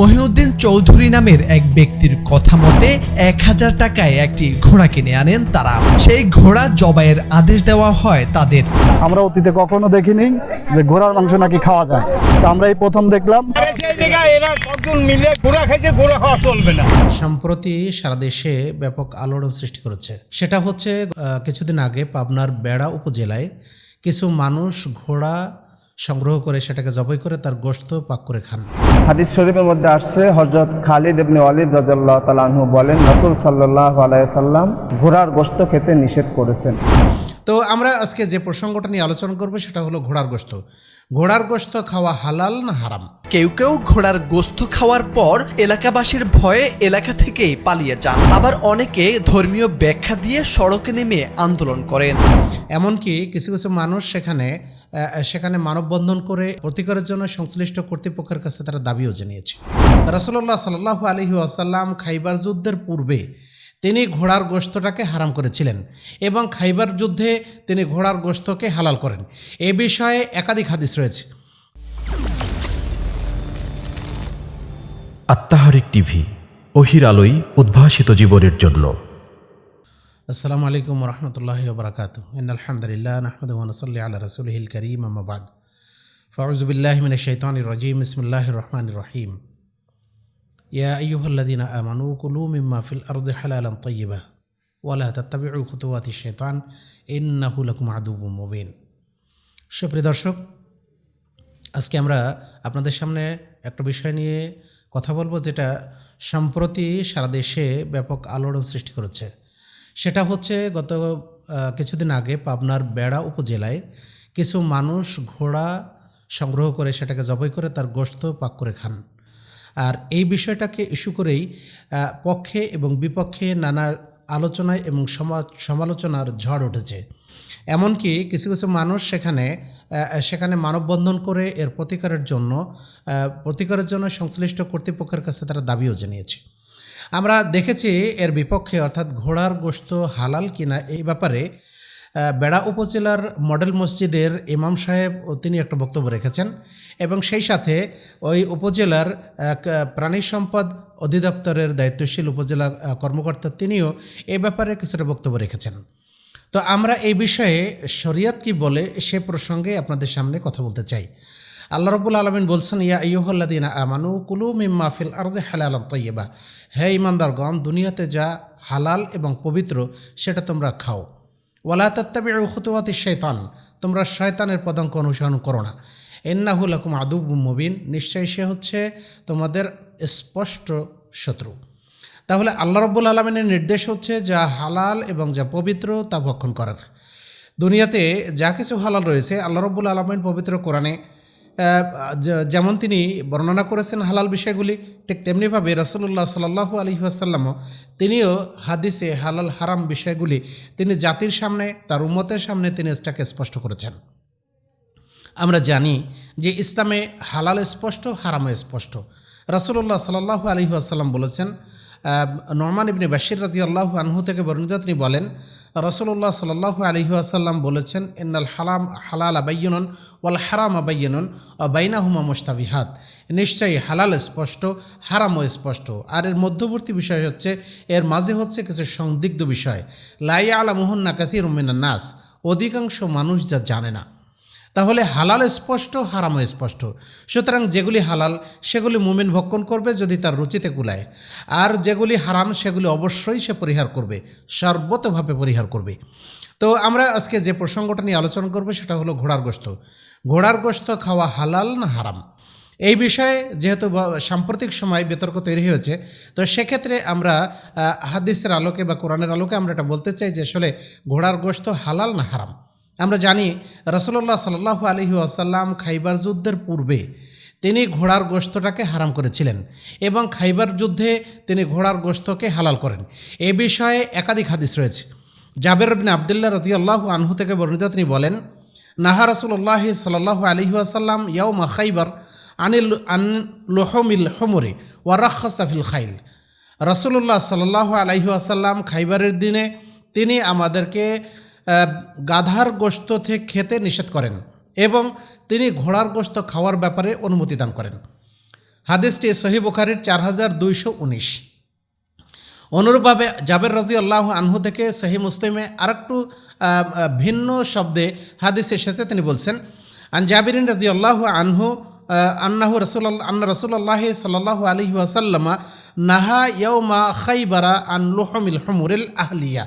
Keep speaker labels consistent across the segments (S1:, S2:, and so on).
S1: মহিউদ্দিন চৌধুরী নামের এক ব্যক্তির কথা মতে এক হাজার টাকায় একটি ঘোড়া কিনে আনেন তারা। সেই ঘোড়া জবাইয়ের আদেশ দেওয়া হয় তাদের।
S2: আমরা অতীতে কখনো দেখিনি যে ঘোড়ার মাংস নাকি খাওয়া যায়। তো আমরা এই প্রথম দেখলাম।
S3: সেই জায়গায় এরা কতজন মিলে ঘোড়া খাইছে ঘোড়া খাওয়া
S4: সম্প্রতি সারা দেশে ব্যাপক আলোড়ন সৃষ্টি করেছে। সেটা হচ্ছে কিছুদিন আগে পাবনার বেড়া উপজেলায় কিছু মানুষ ঘোড়া সংগ্রহ করে সেটাকে জবাই করে তার গোশত পাক করে খান।
S5: হাদিস শরীফের মধ্যে আসছে হজরত খালিদ ইবনে ওয়ালিদ রাজাল্লাহ তালাহু বলেন রাসূল সাল্লাহ আলাইসাল্লাম ঘোড়ার গোশত খেতে নিষেধ করেছেন।
S4: তো আমরা আজকে যে প্রসঙ্গটা নিয়ে আলোচনা করব সেটা হলো ঘোড়ার গোস্ত ঘোড়ার গোশত খাওয়া হালাল না হারাম?
S1: কেউ কেউ ঘোড়ার গোস্ত খাওয়ার পর এলাকাবাসীর ভয়ে এলাকা থেকেই পালিয়ে যান। আবার অনেকে ধর্মীয় ব্যাখ্যা দিয়ে সড়কে নেমে আন্দোলন করেন।
S4: এমনকি কিছু কিছু মানুষ সেখানে সেখানে মানববন্ধন করে প্রতিকারের জন্য সংশ্লিষ্ট কর্তৃপক্ষের কাছে তারা দাবিও জানিয়েছে। রাসুল্লাহ সাল্লাহ আলহি আসাল্লাম খাইবার যুদ্ধের পূর্বে তিনি ঘোড়ার গোশতটাকে হারাম করেছিলেন এবং খাইবার যুদ্ধে তিনি ঘোড়ার গোশতকে হালাল করেন। এ বিষয়ে একাধিক হাদিস রয়েছে।
S6: আত্মাহারিক টিভি অহির আলোই উদ্ভাসিত জীবনের জন্য।
S4: আসসালামু আলাইকুম রহমতুল্লাহ বরকাত আলহামদুলিল্লাহ নাহমদ ওনসল্লি আল্লাহ রসুলহিল করিম আমাবাদ ফরজবিল্লাহমিন শৈতান রজিম। ইসমিল্লাহ রহমান রহিম। ইয়া আইয়ুহাল্লাদিনা আমানু কুলু মিম্মা ফিল আরজি হালালান তয়্যিবা ওয়ালা তাত্তাবিউ খুতুওয়াতি শৈতান ইন্নাহু লাকুম আদুবু মুবিন। সুপ্রিয় দর্শক, আজকে আমরা আপনাদের সামনে একটা বিষয় নিয়ে কথা বলব যেটা সম্প্রতি সারা দেশে ব্যাপক আলোড়ন সৃষ্টি করেছে। সেটা হচ্ছে গত কিছুদিন আগে পাবনার বেড়া উপজেলায় কিছু মানুষ ঘোড়া সংগ্রহ করে সেটাকে জবাই করে তার গোশত পাক করে খান। আর এই বিষয়টাকে ইস্যু করেই পক্ষে এবং বিপক্ষে নানা আলোচনায় এবং সমা- সমালোচনার ঝড় উঠেছে। এমনকি কিছু কিছু মানুষ সেখানে সেখানে মানববন্ধন করে এর প্রতিকারের জন্য প্রতিকারের জন্য সংশ্লিষ্ট কর্তৃপক্ষের কাছে তারা দাবিও জানিয়েছে। আমরা দেখেছি এর বিপক্ষে অর্থাৎ ঘোড়ার গোস্ত হালাল কিনা এই ব্যাপারে বেড়া উপজেলার মডেল মসজিদের ইমাম সাহেব তিনি একটা বক্তব্য রেখেছেন এবং সেই সাথে ওই উপজেলার প্রাণী সম্পদ অধিদপ্তরের দায়িত্বশীল উপজেলা কর্মকর্তা তিনিও এ ব্যাপারে কিছুটা বক্তব্য রেখেছেন। তো আমরা এই বিষয়ে শরিয়ত কি বলে সে প্রসঙ্গে আপনাদের সামনে কথা বলতে চাই। আল্লাহ রবুল আলমিন বলছেন, ইয়া ইয়ুহল্লাদিনা আমানু কুলু মিম্মা ফিল আরজে হালাল তৈবা হে ইমানদারগণ দুনিয়াতে যা হালাল এবং পবিত্র, সেটা তোমরা খাও। ওয়ালা তত্তাবি খুতুয়াতি শৈতান তোমরা শয়তানের পদাঙ্ক অনুসরণ করো না। এন্নাহুল আকুম আদুব মুবিন। নিশ্চয়ই সে হচ্ছে তোমাদের স্পষ্ট শত্রু। তাহলে আল্লাহ রব্বুল আলমিনের নির্দেশ হচ্ছে, যা হালাল এবং যা পবিত্র, তা ভক্ষণ করার। দুনিয়াতে যা কিছু হালাল রয়েছে, আল্লাহ রব্বুল আলমিন পবিত্র কোরআনে যেমন তিনি বর্ণনা করেছেন হালাল বিষয়গুলি, ঠিক তেমনিভাবে রসুল্লাহ সাল্লাহু আলহি আসাল্লামও তিনিও হাদিসে হালাল হারাম বিষয়গুলি তিনি জাতির সামনে, তার উম্মতের সামনে তিনি এটাকে স্পষ্ট করেছেন। আমরা জানি যে ইসলামে হালাল স্পষ্ট হারামও স্পষ্ট। রাসুল্লাহ সাল্লাহ আলহি আসাল্লাম বলেছেন নরমান ইবনে বাশির রাজি আল্লাহ আনহু থেকে বর্ণিত তিনি বলেন রসুল্লাহ সাল্লু আলহি আসাল্লাম বলেছেন, ইন্নাল হালাম হালাল আবাইয়নন ওয়াল হারাম আবাইয়নন ও বাইনাহুমা মোস্তাবিহাত নিশ্চয়ই হালাল স্পষ্ট, হারামও স্পষ্ট। আর এর মধ্যবর্তী বিষয় হচ্ছে, এর মাঝে হচ্ছে কিছু সন্দিগ্ধ বিষয়। লাইয়া আলা মোহন্না কাথির উমিনা নাস। অধিকাংশ মানুষ যা জানে না। তাহলে হালাল স্পষ্ট, হারামও স্পষ্ট। সুতরাং যেগুলি হালাল, সেগুলি মুমিন ভক্ষণ করবে যদি তার রুচিতে কুলায়। আর যেগুলি হারাম, সেগুলি অবশ্যই সে পরিহার করবে, সর্বতভাবে পরিহার করবে। তো আমরা আজকে যে প্রসঙ্গটা নিয়ে আলোচনা করব, সেটা হলো ঘোড়ার গোশত ঘোড়ার গোশত খাওয়া হালাল না হারাম? এই বিষয়ে যেহেতু সাম্প্রতিক সময় বিতর্ক তৈরি হয়েছে, তো সেক্ষেত্রে আমরা হাদিসের আলোকে বা কোরআনের আলোকে আমরা এটা বলতে চাই যে আসলে ঘোড়ার গোশত হালাল না হারাম? আমরা জানি রসল্লাহ সাল্লাহ আলহি আসাল্লাম খাইবার যুদ্ধের পূর্বে তিনি ঘোড়ার গোশতটাকে হারাম করেছিলেন এবং খাইবার যুদ্ধে তিনি ঘোড়ার গোশতকে হালাল করেন। এ বিষয়ে একাধিক হাদিস রয়েছে। জাবের বিন আবদুল্লাহ রাজি আল্লাহ আনহু থেকে বর্ণিত তিনি বলেন, নাহা রসুল্লাহ সাল্লাহ আলহি আসাল্লাম ইয়াউমা খাইবার আনিল, আন লোহমিল হোমরে ওয়ারাখাসাফিল খাইল। রসুল্লাহ সাল্লাহ আলহি আসাল্লাম খাইবারের দিনে তিনি আমাদেরকে গাধার গোশত থেকে খেতে নিষেধ করেন এবং তিনি ঘোড়ার গোশত খাওয়ার ব্যাপারে অনুমতি দান করেন। হাদিসটি সহি বুখারির চার হাজার দুইশো উনিশ। অনুরূপভাবে জাবের রাজি আল্লাহ আনহু থেকে সহি মুসলিমে আরেকটু ভিন্ন শব্দে হাদিস এসেছে, তিনি বলছেন, আন জাবিরিন রাজি আল্লাহ আনহু আন্নাহু রসুল আন্না রসুল্লাহ সাল্লাহ আলহি ওয়াসাল্লামা নাহা ইয়ৌমা খাইবারা আন লুহমিল হমুরিল আহলিয়া।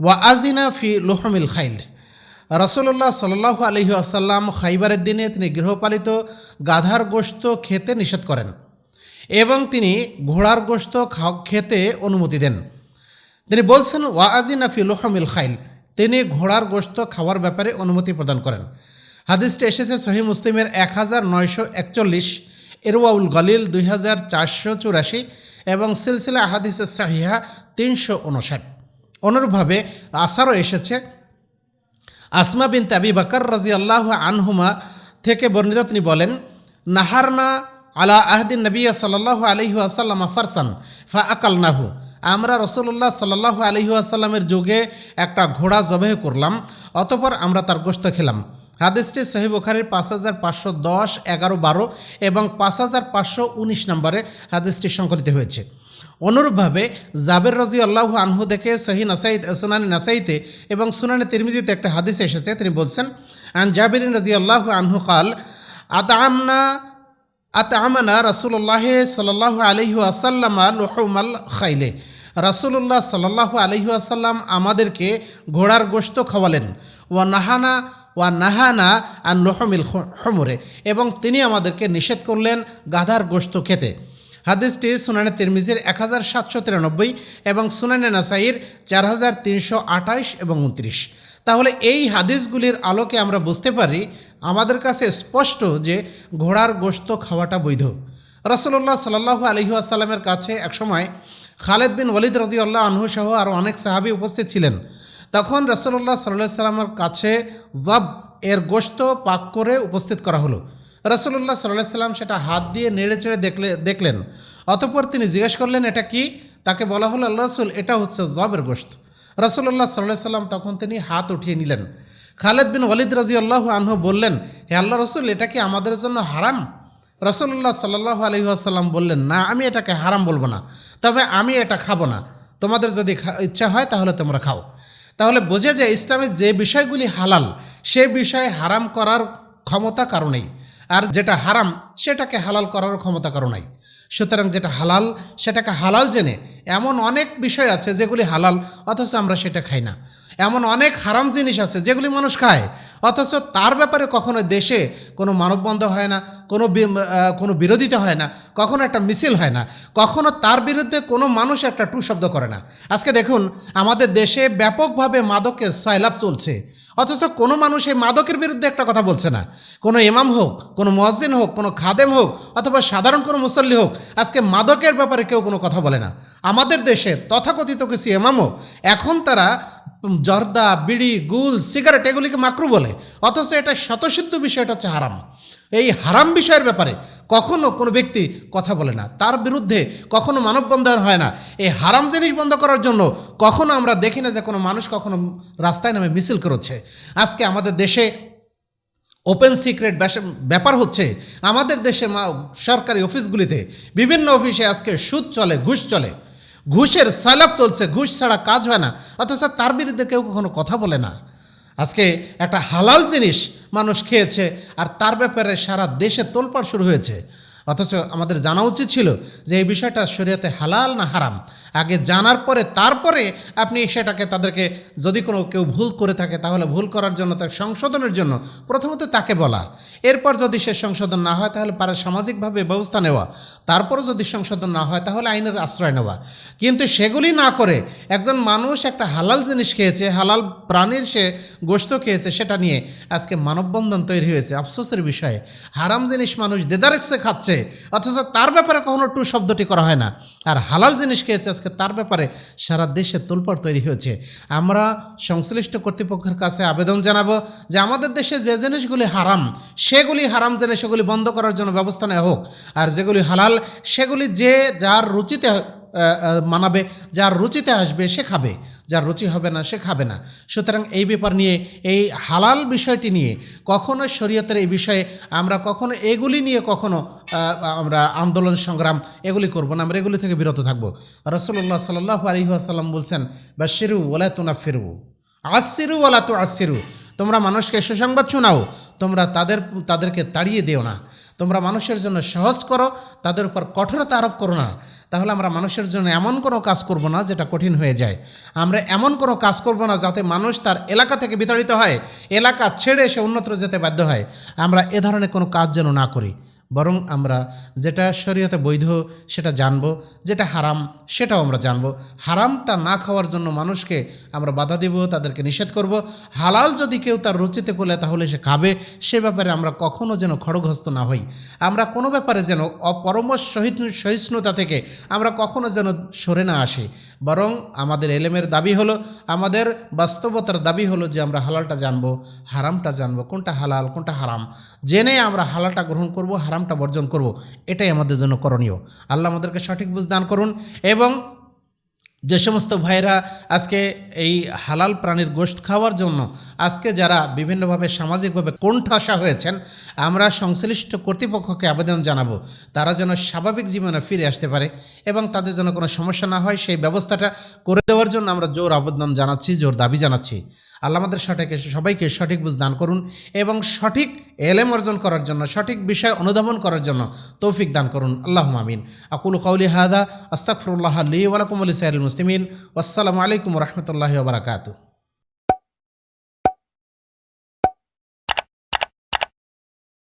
S4: ওয়া আজিনা ফি লোহমিল খাইল। রসুল্লাহ সাল্লাহ আলহি আসাল্লাম খাইবারের দিনে তিনি গৃহপালিত গাধার গোশত খেতে নিষেধ করেন এবং তিনি ঘোড়ার খাও- খেতে অনুমতি দেন। তিনি বলছেন ওয়াজি নাফি লোহমিল খাইল। তিনি ঘোড়ার গোশত খাওয়ার ব্যাপারে অনুমতি প্রদান করেন। হাদিসটি এসেছে সহি মুসলিমের এক হাজার নয়শো একচল্লিশ এরওয়াউল গলিল দুই হাজার চারশো চুরাশি এবং সিলসিলা হাদিসের সাহিহা তিনশো উনষাট। অনুরূপভাবে আসারও এসেছে। আসমা বিন তাবি বাকর রাজি আল্লাহ আনহুমা থেকে বর্ণিত তিনি বলেন, নাহারনা আলা আহদিন নবী সাল্লাহ আলহি আসাল্লাম ফারসান ফা আকাল নাহু আমরা রসুল্লাহ সাল্লাহ আলহি আসাল্লামের যুগে একটা ঘোড়া জবেহ করলাম, অতপর আমরা তার গোস্ত খেলাম। হাদিসটি সহি বুখারির পাঁচ হাজার পাঁচশো দশ, এগারো, বারো এবং পাঁচ হাজার পাঁচশো উনিশ নম্বরে হাদিসটি সংকলিত হয়েছে। অনুরূপভাবে জাবের রাজি আল্লাহ আনহু দেখে সহি নাসাই সুনানি নাসাইতে এবং সুনানি তিরমিজিতে একটা হাদিস এসেছে, তিনি বলছেন, আন জাবিরিন রাজি আল্লাহ আনহু কাল আতামনা আতামানা রসুল্লাহ সাল্লাহ আলহি আসাল্লামা লুহমাল খাইলে। রসুল্লাহ সাল্লাহ আলহি আসাল্লাম আমাদেরকে ঘোড়ার গোশত খাওয়ালেন। ও নাহানা, ওয়া নাহানা আন লোহমিল হমরে এবং তিনি আমাদেরকে নিষেধ করলেন গাধার গোশত খেতে। হাদিসটি সুনানে তিরমিজির এক হাজার সাতশো তিরানব্বই এবং সুনানে নাসাইর চার হাজার তিনশো আঠাইশ এবং উনত্রিশ। তাহলে এই হাদিসগুলির আলোকে আমরা বুঝতে পারি, আমাদের কাছে স্পষ্ট যে ঘোড়ার গোশত খাওয়াটা বৈধ। রসল্লাহ সাল্লাহ আলহি আসাল্লামের কাছে একসময় খালেদ বিন ওয়ালিদ রাজি আল্লাহ আনহু সহ আরও অনেক সাহাবি উপস্থিত ছিলেন। তখন রসল্লাহ সাল্লাহ সাল্লামের কাছে জব এর গোশত পাক করে উপস্থিত করা হলো। রসল্লাহ সাল্লাহ সাল্লাম সেটা হাত দিয়ে নেড়ে চেড়ে দেখলে, দেখলেন। অতঃপর তিনি জিজ্ঞেস করলেন, এটা কি? তাকে বলা হলো আল্লাহ রসুল, এটা হচ্ছে জবের গোশত। রসল্লাহ সাল্লাহ সাল্লাম তখন তিনি হাত উঠিয়ে নিলেন। খালেদ বিন ওয়ালিদ রাজি আল্লাহ আনহু বললেন, হে আল্লাহ রসুল, এটা কি আমাদের জন্য হারাম? রসুল্লাহ সাল্লাহ আলহিহাসাল্লাম বললেন, না, আমি এটাকে হারাম বলব না, তবে আমি এটা খাব না। তোমাদের যদি ইচ্ছা হয় তাহলে তোমরা খাও। তাহলে বোঝে যে ইসলামের যে বিষয়গুলি হালাল, সে বিষয়ে হারাম করার ক্ষমতা কারও নেই। আর যেটা হারাম, সেটাকে হালাল করার ক্ষমতা কারও নাই। সুতরাং যেটা হালাল, সেটাকে হালাল জেনে এমন অনেক বিষয় আছে যেগুলি হালাল, অথচ আমরা সেটা খাই না। এমন অনেক হারাম জিনিস আছে যেগুলি মানুষ খায়, অথচ তার ব্যাপারে কখনো দেশে কোনো মানববন্ধ হয় না, কোনো কোনো বিরোধিতা হয় না, কখনো একটা মিছিল হয় না, কখনো তার বিরুদ্ধে কোনো মানুষ একটা টু শব্দ করে না। আজকে দেখুন, আমাদের দেশে ব্যাপকভাবে মাদকের সয়লাভ চলছে। অথচ কোনো মানুষ এই মাদকের বিরুদ্ধে একটা কথা বলছে না। কোনো ইমাম হোক, কোনো মসজিদ হোক, কোনো খাদেম হোক, অথবা সাধারণ কোনো মুসল্লি হোক, আজকে মাদকের ব্যাপারে কেউ কোনো কথা বলে না। আমাদের দেশে তথাকথিত কিছু ইমামও এখন তারা জর্দা, বিড়ি, গুল, সিগারেট এগুলিকে মাকরু বলে। অথচ এটা শতসিদ্ধ বিষয়টা হচ্ছে হারাম। এই হারাম বিষয়ের ব্যাপারে কখনো কোনো ব্যক্তি কথা বলে না। তার বিরুদ্ধে কখনো মানববন্ধন হয় না। এই হারাম জিনিস বন্ধ করার জন্য কখনো আমরা দেখি না যে কোনো মানুষ কখনো রাস্তায় নামে মিছিল করেছে। আজকে আমাদের দেশে ওপেন সিক্রেট ব্যাপার হচ্ছে, আমাদের দেশে মা সরকারি অফিসগুলিতে বিভিন্ন অফিসে আজকে সুদ চলে, ঘুষ চলে। ঘুষের সয়লাভ চলছে, ঘুষ ছাড়া কাজ হয় না। অথচ তার বিরুদ্ধে কেউ কখনো কথা বলে না। আজকে একটা হালাল জিনিস মানুষ খেয়েছে, আর তার ব্যাপারে সারা দেশে তোলপাড় শুরু হয়েছে। অথচ আমাদের জানা উচিত ছিল যে এই বিষয়টা শরীয়তে হালাল না হারাম। আগে জানার পরে তারপরে আপনি সেটাকে তাদেরকে যদি কোনো কেউ ভুল করে থাকে তাহলে ভুল করার জন্য তার সংশোধনের জন্য প্রথমত তাকে বলা। এরপর যদি সে সংশোধন না হয় তাহলে পারে সামাজিকভাবে ব্যবস্থা নেওয়া। তারপরও যদি সংশোধন না হয় তাহলে আইনের আশ্রয় নেওয়া। কিন্তু সেগুলি না করে একজন মানুষ একটা হালাল জিনিস খেয়েছে, হালাল প্রাণীর সে গোস্ত খেয়েছে, সেটা নিয়ে আজকে মানববন্ধন তৈরি হয়েছে আফসোসের বিষয়ে। হারাম জিনিস মানুষ দেদারেক্সে খাচ্ছে, অথচ তার ব্যাপারে কখনো টু শব্দটি করা হয় না। আর হালাল জিনিস খেয়েছে আজকে তার ব্যাপারে সারা দেশে তোলপাড় তৈরি হয়েছে। আমরা সংশ্লিষ্ট কর্তৃপক্ষের কাছে আবেদন জানাব যে আমাদের দেশে যে জিনিসগুলি হারাম, সেগুলি হারাম জেনে সেগুলি বন্ধ করার জন্য ব্যবস্থা নেওয়া হোক। আর যেগুলি হালাল, সেগুলি যে যার রুচিতে মানাবে, যার রুচিতে আসবে সে খাবে। যার রুচি হবে না, সে খাবে না। সুতরাং এই ব্যাপার নিয়ে, এই হালাল বিষয়টি নিয়ে কখনো শরীয়তের এই বিষয়ে আমরা কখনো এগুলি নিয়ে কখনো আমরা আন্দোলন, সংগ্রাম এগুলি করব না। আমরা এগুলি থেকে বিরত থাকব। রসল্লাহ সাল্লাহ আলহি আসাল্লাম বলছেন বা শিরু ওলা তুনা ফিরু আসিরু ওলা তো আসিরু তোমরা মানুষকে সুসংবাদ শোনাও। তোমরা তাদের, তাদেরকে তাড়িয়ে দিও না। তোমরা মানুষের জন্য সহজ করো। তাদের উপর কঠোরতা আরোপ করো না। তাহলে আমরা মানুষের জন্য এমন কোনো কাজ করব না যেটা কঠিন হয়ে যায়। আমরা এমন কোনো কাজ করব না যাতে মানুষ তার এলাকা থেকে বিতাড়িত হয়, এলাকা ছেড়ে সে অন্যত্র যেতে বাধ্য হয়। আমরা এ ধরনের কোনো কাজ যেন না করি। বরং আমরা যেটা শরীয়তে বৈধ সেটা জানব, যেটা হারাম সেটাও আমরা জানব। হারামটা না খাওয়ার জন্য মানুষকে আমরা বাধা দিব, তাদেরকে নিষেধ করব। হালাল যদি কেউ তার রুচিতে করলে তাহলে সে খাবে। সে ব্যাপারে আমরা কখনও যেন খড়গহস্ত না হই। আমরা কোনো ব্যাপারে যেন অপরমশ সহিত, সহিষ্ণুতা থেকে আমরা কখনও যেন সরে না আসি। বরং আমাদের এলেমের দাবি হলো, আমাদের বাস্তবতার দাবি হলো যে আমরা হালালটা জানব, হারামটা জানব, কোনটা হালাল, কোনটা হারাম। জেনে আমরা হালালটা গ্রহণ করব হারামটা বর্জন করব, এটাই আমাদের জন্য করণীয়। আল্লাহ আমাদেরকে সঠিক বুঝ দান করুন এবং যে সমস্ত ভাইরা আজকে এই হালাল প্রাণীর গোশত খাওয়ার জন্য আজকে যারা বিভিন্নভাবে সামাজিকভাবে কোণঠাসা হয়েছেন, আমরা সংশ্লিষ্ট কর্তৃপক্ষকে আবেদন জানাব, তারা যেন স্বাভাবিক জীবনে ফিরে আসতে পারে এবং তাদের যেন কোনো সমস্যা না হয়, সেই ব্যবস্থাটা করে দেওয়ার জন্য আমরা জোর আবেদন জানাচ্ছি, জোর দাবি জানাচ্ছি। আল্লাহ আমাদের সঠিক সবাইকে সঠিক বুঝ দান করুন এবং সঠিক এলেম অর্জন করার জন্য, সঠিক বিষয় অনুধাবন করার জন্য তৌফিক দান করুন। আল্লাহ মামিন আকুল কৌলি হাদা আস্তাকফরুল্লাহ আলী ওয়ালাকুম আলী সাইল মুসলিমিন। আসসালামু আলাইকুম রহমতুল্লাহ